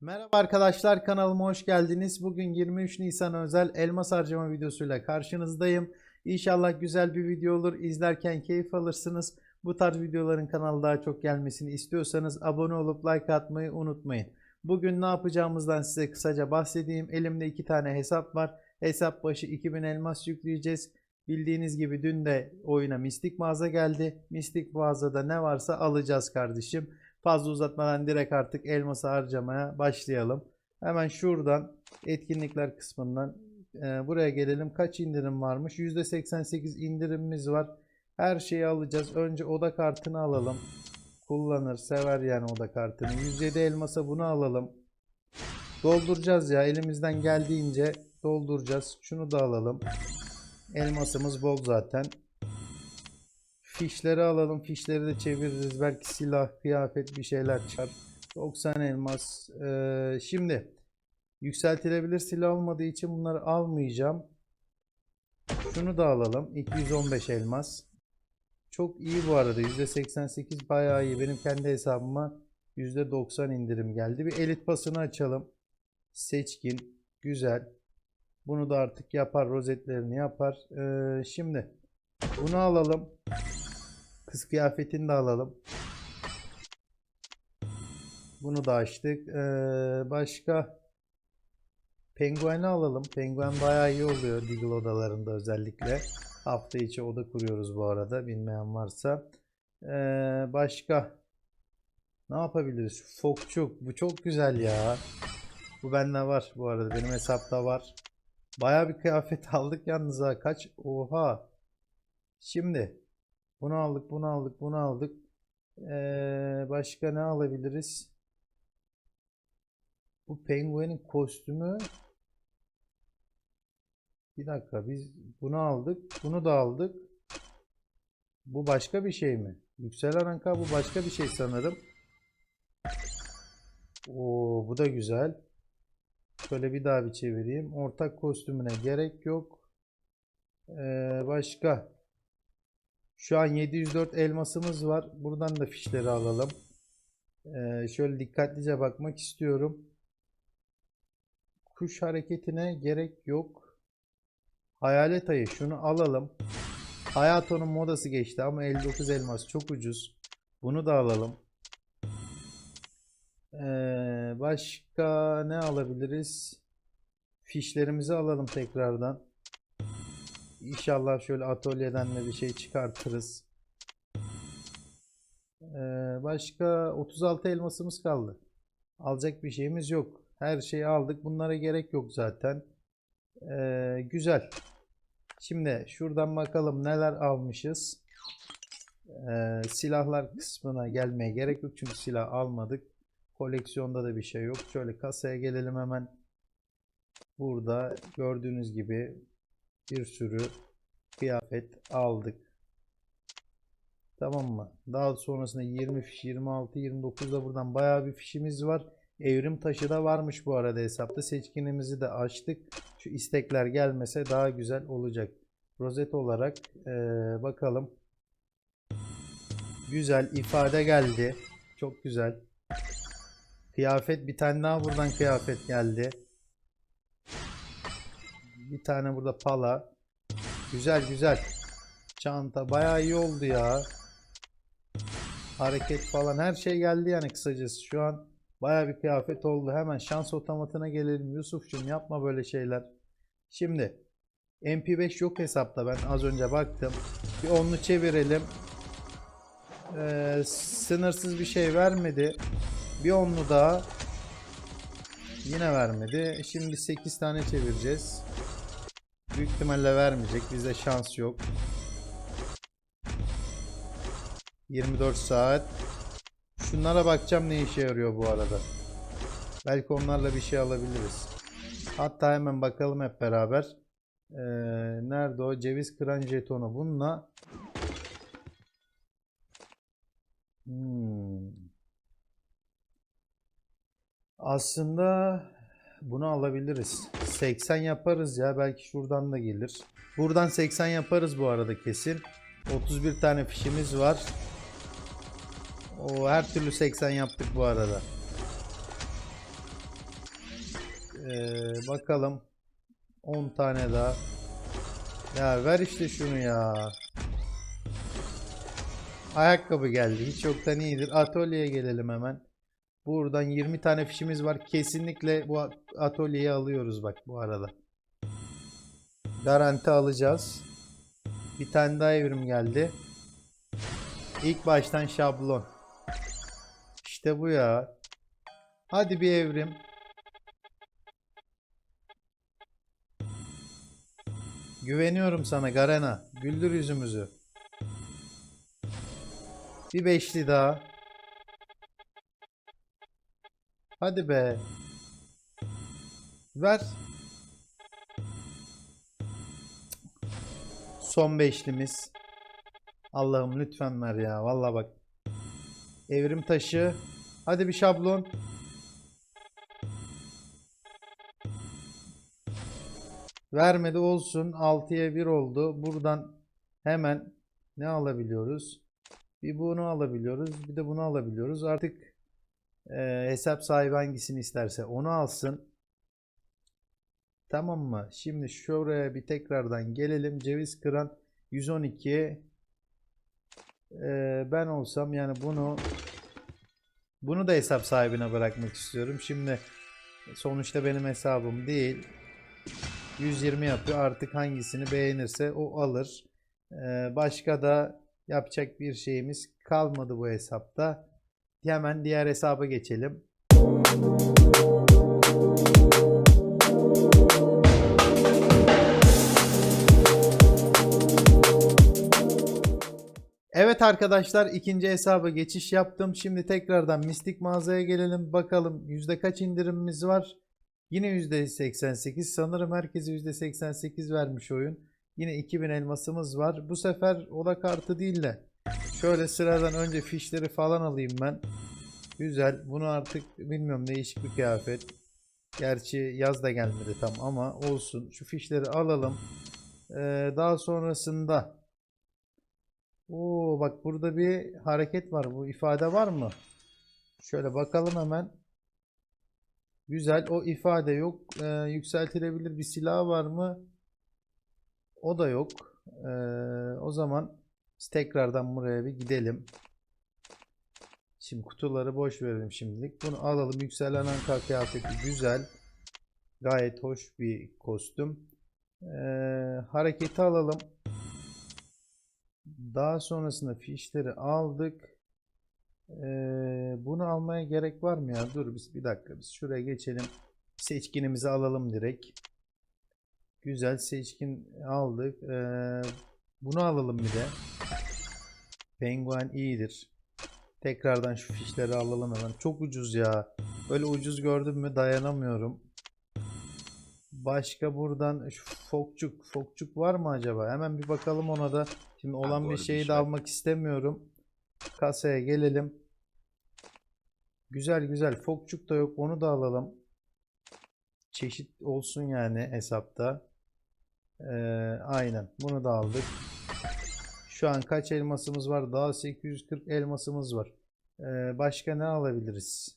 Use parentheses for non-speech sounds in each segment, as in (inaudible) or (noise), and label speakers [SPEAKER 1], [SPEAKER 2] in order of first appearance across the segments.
[SPEAKER 1] Merhaba arkadaşlar kanalıma hoş geldiniz. Bugün 23 Nisan özel elmas harcama videosuyla karşınızdayım. İnşallah güzel bir video olur. İzlerken keyif alırsınız. Bu tarz videoların kanala daha çok gelmesini istiyorsanız abone olup like atmayı unutmayın. Bugün ne yapacağımızdan size kısaca bahsedeyim. Elimde iki tane hesap var. Hesap başı 2000 elmas yükleyeceğiz. Bildiğiniz gibi dün de oyuna mistik mağaza geldi. Mistik mağazada ne varsa alacağız kardeşim. Fazla uzatmadan direkt artık elması harcamaya başlayalım. Hemen şuradan etkinlikler kısmından e, buraya gelelim. Kaç indirim varmış? %88 indirimimiz var. Her şeyi alacağız. Önce oda kartını alalım. Kullanır, sever yani oda kartını. 107 elmasa bunu alalım. Dolduracağız ya. Elimizden geldiğince dolduracağız. Şunu da alalım. Elmasımız bol zaten. Fişleri alalım. Fişleri de çeviririz. Belki silah, kıyafet bir şeyler çıkar. 90 elmas. Ee, şimdi yükseltilebilir silah olmadığı için bunları almayacağım. Şunu da alalım. 215 elmas. Çok iyi bu arada. %88 bayağı iyi. Benim kendi hesabıma %90 indirim geldi. Bir elit pasını açalım. Seçkin. Güzel. Bunu da artık yapar. Rozetlerini yapar. Ee, şimdi bunu alalım. Kız kıyafetini de alalım. Bunu da açtık. Ee, başka pengueni alalım. Penguen bayağı iyi oluyor Deagle odalarında özellikle. Hafta içi oda kuruyoruz bu arada. Bilmeyen varsa. Ee, başka ne yapabiliriz? Fokçuk. Bu çok güzel ya. Bu bende var bu arada. Benim hesapta var. Bayağı bir kıyafet (laughs) aldık yalnız ha. Kaç? Oha. Şimdi bunu aldık, bunu aldık, bunu aldık. Ee, başka ne alabiliriz? Bu penguenin kostümü. Bir dakika biz bunu aldık. Bunu da aldık. Bu başka bir şey mi? Yükselen anka bu başka bir şey sanırım. Oo, bu da güzel. Şöyle bir daha bir çevireyim. Ortak kostümüne gerek yok. Ee, başka. Şu an 704 elmasımız var. Buradan da fişleri alalım. Ee, şöyle dikkatlice bakmak istiyorum. Kuş hareketine gerek yok. Hayalet ayı şunu alalım. Hayato'nun modası geçti ama 59 elmas çok ucuz. Bunu da alalım. Ee, başka ne alabiliriz? Fişlerimizi alalım tekrardan. İnşallah şöyle atölyeden de bir şey çıkartırız. Ee, başka 36 elmasımız kaldı. Alacak bir şeyimiz yok. Her şeyi aldık. Bunlara gerek yok zaten. Ee, güzel. Şimdi şuradan bakalım neler almışız. Ee, silahlar kısmına gelmeye gerek yok çünkü silah almadık. Koleksiyonda da bir şey yok. Şöyle kasaya gelelim hemen. Burada gördüğünüz gibi bir sürü kıyafet aldık. Tamam mı? Daha sonrasında 20 fiş, 26, 29 da buradan bayağı bir fişimiz var. Evrim taşı da varmış bu arada hesapta. Seçkinimizi de açtık. Şu istekler gelmese daha güzel olacak. Rozet olarak eee, bakalım. Güzel ifade geldi. Çok güzel. Kıyafet bir tane daha buradan kıyafet geldi. Bir tane burada pala. Güzel güzel. Çanta bayağı iyi oldu ya. Hareket falan her şey geldi yani kısacası. Şu an bayağı bir kıyafet oldu. Hemen şans otomatına gelelim. Yusuf'cum yapma böyle şeyler. Şimdi MP5 yok hesapta. Ben az önce baktım. Bir onlu çevirelim. Ee, sınırsız bir şey vermedi. Bir onlu daha. Yine vermedi. Şimdi 8 tane çevireceğiz. Büyük ihtimalle vermeyecek. Bizde şans yok. 24 saat. Şunlara bakacağım ne işe yarıyor bu arada. Belki onlarla bir şey alabiliriz. Hatta hemen bakalım hep beraber. Ee, nerede o? Ceviz kıran jetonu. Bununla Hmm. Aslında bunu alabiliriz. 80 yaparız ya. Belki şuradan da gelir. Buradan 80 yaparız bu arada kesin. 31 tane fişimiz var. O her türlü 80 yaptık bu arada. Ee, bakalım. 10 tane daha. Ya ver işte şunu ya. Ayakkabı geldi. Hiç yoktan iyidir. Atölyeye gelelim hemen. Buradan 20 tane fişimiz var. Kesinlikle bu at- atölyeyi alıyoruz bak bu arada. Garanti alacağız. Bir tane daha evrim geldi. İlk baştan şablon. İşte bu ya. Hadi bir evrim. Güveniyorum sana Garena. Güldür yüzümüzü. Bir beşli daha. Hadi be. Ver. Son beşlimiz. Allah'ım lütfen ver ya. Vallahi bak. Evrim taşı. Hadi bir şablon. Vermedi olsun. 6'ya 1 oldu. Buradan hemen ne alabiliyoruz? Bir bunu alabiliyoruz. Bir de bunu alabiliyoruz. Artık e, hesap sahibi hangisini isterse onu alsın. Tamam mı? Şimdi şuraya bir tekrardan gelelim. Ceviz kıran 112. Ee, ben olsam yani bunu bunu da hesap sahibine bırakmak istiyorum. Şimdi sonuçta benim hesabım değil. 120 yapıyor. Artık hangisini beğenirse o alır. Ee, başka da yapacak bir şeyimiz kalmadı bu hesapta. Hemen diğer hesaba geçelim. Evet arkadaşlar ikinci hesaba geçiş yaptım. Şimdi tekrardan mistik mağazaya gelelim. Bakalım yüzde kaç indirimimiz var. Yine yüzde 88. Sanırım herkese yüzde 88 vermiş oyun. Yine 2000 elmasımız var. Bu sefer oda kartı değil de şöyle sıradan önce fişleri falan alayım ben. Güzel. Bunu artık bilmiyorum değişik bir kıyafet. Gerçi yaz da gelmedi tam ama olsun. Şu fişleri alalım. Ee, daha sonrasında Oo bak burada bir hareket var. Bu ifade var mı? Şöyle bakalım hemen. Güzel. O ifade yok. Ee, yükseltilebilir bir silah var mı? O da yok. Ee, o zaman biz tekrardan buraya bir gidelim. Şimdi kutuları boş verelim şimdilik. Bunu alalım. Yükselen anka kıyafeti güzel. Gayet hoş bir kostüm. Ee, hareketi alalım. Daha sonrasında fişleri aldık. Ee, bunu almaya gerek var mı ya? Dur biz bir dakika biz şuraya geçelim. Seçkinimizi alalım direkt. Güzel seçkin aldık. Ee, bunu alalım bir de. Penguen iyidir. Tekrardan şu fişleri alalım hemen. Çok ucuz ya. Böyle ucuz gördüm mü dayanamıyorum. Başka buradan şu fokçuk, fokçuk var mı acaba? Hemen bir bakalım ona da. Şimdi olan bir
[SPEAKER 2] arada
[SPEAKER 1] şeyi de
[SPEAKER 2] şey-
[SPEAKER 1] almak istemiyorum. Kasaya gelelim. Güzel güzel. Fokçuk da yok. Onu da alalım. Çeşit olsun yani hesapta. Ee, aynen. Bunu da aldık. Şu an kaç elmasımız var? Daha 840 elmasımız var. Ee, başka ne alabiliriz?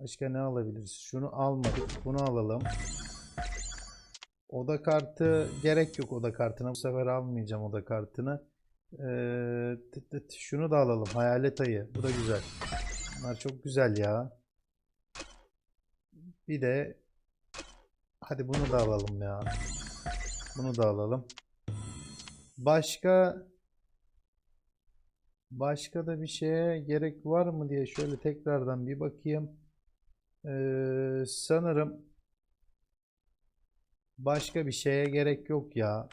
[SPEAKER 1] Başka ne alabiliriz? Şunu almadık. Bunu alalım. Oda kartı gerek yok oda kartına. Bu sefer almayacağım oda kartını. Ee, şunu da alalım. Hayalet ayı. Bu da güzel. Bunlar çok güzel ya. Bir de hadi bunu da alalım ya. Bunu da alalım. Başka başka da bir şeye gerek var mı diye şöyle tekrardan bir bakayım. Ee, sanırım başka bir şeye gerek yok ya.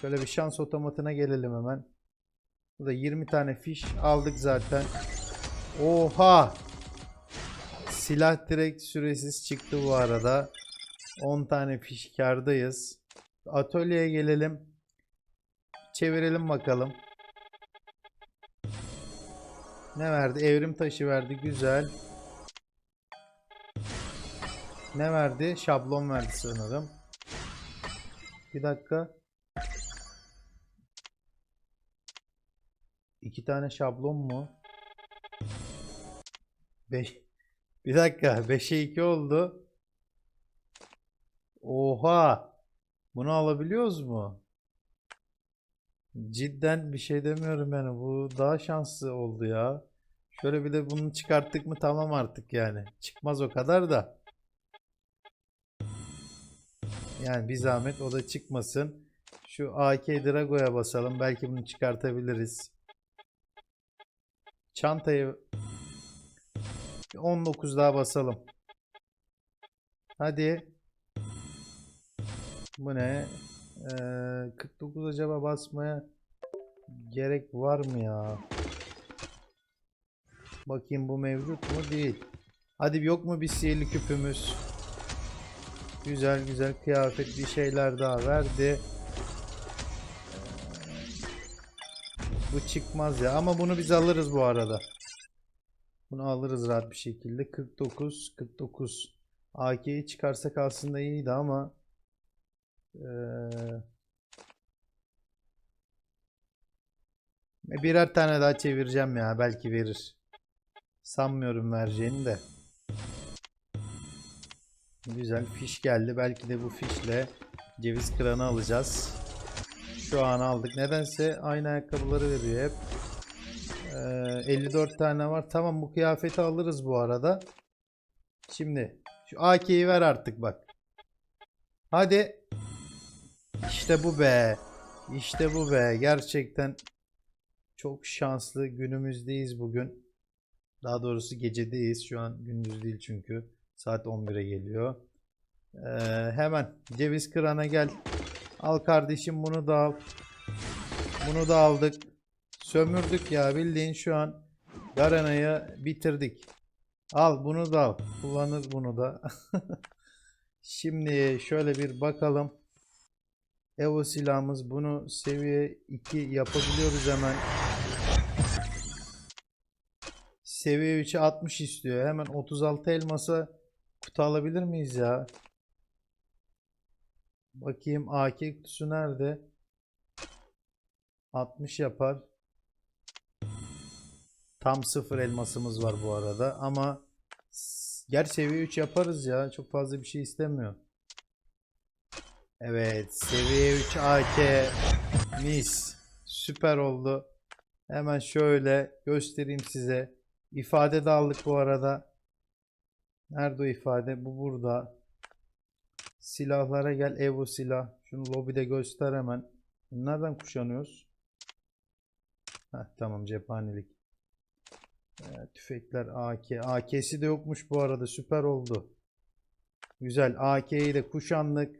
[SPEAKER 1] Şöyle bir şans otomatına gelelim hemen. Burada 20 tane fiş aldık zaten. Oha! Silah direkt süresiz çıktı bu arada. 10 tane fiş kardayız. Atölyeye gelelim. Çevirelim bakalım. Ne verdi? Evrim taşı verdi. Güzel. Ne verdi? Şablon verdi sanırım. Bir dakika. İki tane şablon mu? Beş- Bir dakika 5'e 2 oldu. Oha. Bunu alabiliyoruz mu? Cidden bir şey demiyorum yani. Bu daha şanslı oldu ya. Şöyle bir de bunu çıkarttık mı tamam artık yani. Çıkmaz o kadar da. Yani bir zahmet o da çıkmasın. Şu AK Drago'ya basalım. Belki bunu çıkartabiliriz. Çantayı 19 daha basalım. Hadi. Bu ne? Ee, 49 acaba basmaya gerek var mı ya? Bakayım bu mevcut mu? Değil. Hadi yok mu bir sihirli küpümüz? Güzel güzel kıyafet bir şeyler daha verdi. Bu çıkmaz ya ama bunu biz alırız bu arada. Bunu alırız rahat bir şekilde. 49 49 AK'yi çıkarsak aslında iyiydi ama eee, birer tane daha çevireceğim ya belki verir. Sanmıyorum vereceğini de. Güzel fiş geldi. Belki de bu fişle ceviz kıranı alacağız. Şu an aldık. Nedense aynı ayakkabıları veriyor hep. Ee, 54 tane var. Tamam bu kıyafeti alırız bu arada. Şimdi şu AK'yi ver artık bak. Hadi. İşte bu be. İşte bu be. Gerçekten çok şanslı günümüzdeyiz bugün. Daha doğrusu gecedeyiz. Şu an gündüz değil çünkü. Saat 11'e geliyor. Ee, hemen ceviz kırana gel. Al kardeşim bunu da al. Bunu da aldık. Sömürdük ya bildiğin şu an Garena'yı bitirdik. Al bunu da al. Kullanır bunu da. (laughs) Şimdi şöyle bir bakalım. Evo silahımız bunu seviye 2 yapabiliyoruz hemen. Seviye 3'e 60 istiyor. Hemen 36 elmasa kutu alabilir miyiz ya? Bakayım AK kutusu nerede? 60 yapar. Tam sıfır elmasımız var bu arada ama gerçi seviye 3 yaparız ya. Çok fazla bir şey istemiyor. Evet, seviye 3 AK mis. Süper oldu. Hemen şöyle göstereyim size. İfade de aldık bu arada. Nerede o ifade? Bu burada. Silahlara gel. Evo silah. Şunu lobide göster hemen. Nereden kuşanıyoruz? Heh, tamam cephanelik. Ee, tüfekler AK. AK'si de yokmuş bu arada. Süper oldu. Güzel. AK'yi de kuşandık.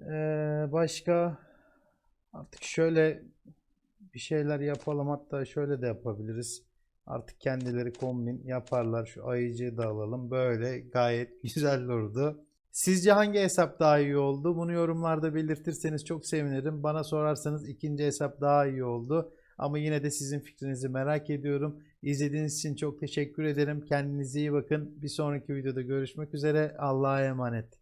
[SPEAKER 1] Ee, başka artık şöyle bir şeyler yapalım. Hatta şöyle de yapabiliriz. Artık kendileri kombin yaparlar. Şu ayıcıyı da alalım. Böyle gayet güzel durdu. Sizce hangi hesap daha iyi oldu? Bunu yorumlarda belirtirseniz çok sevinirim. Bana sorarsanız ikinci hesap daha iyi oldu. Ama yine de sizin fikrinizi merak ediyorum. İzlediğiniz için çok teşekkür ederim. Kendinize iyi bakın. Bir sonraki videoda görüşmek üzere. Allah'a emanet.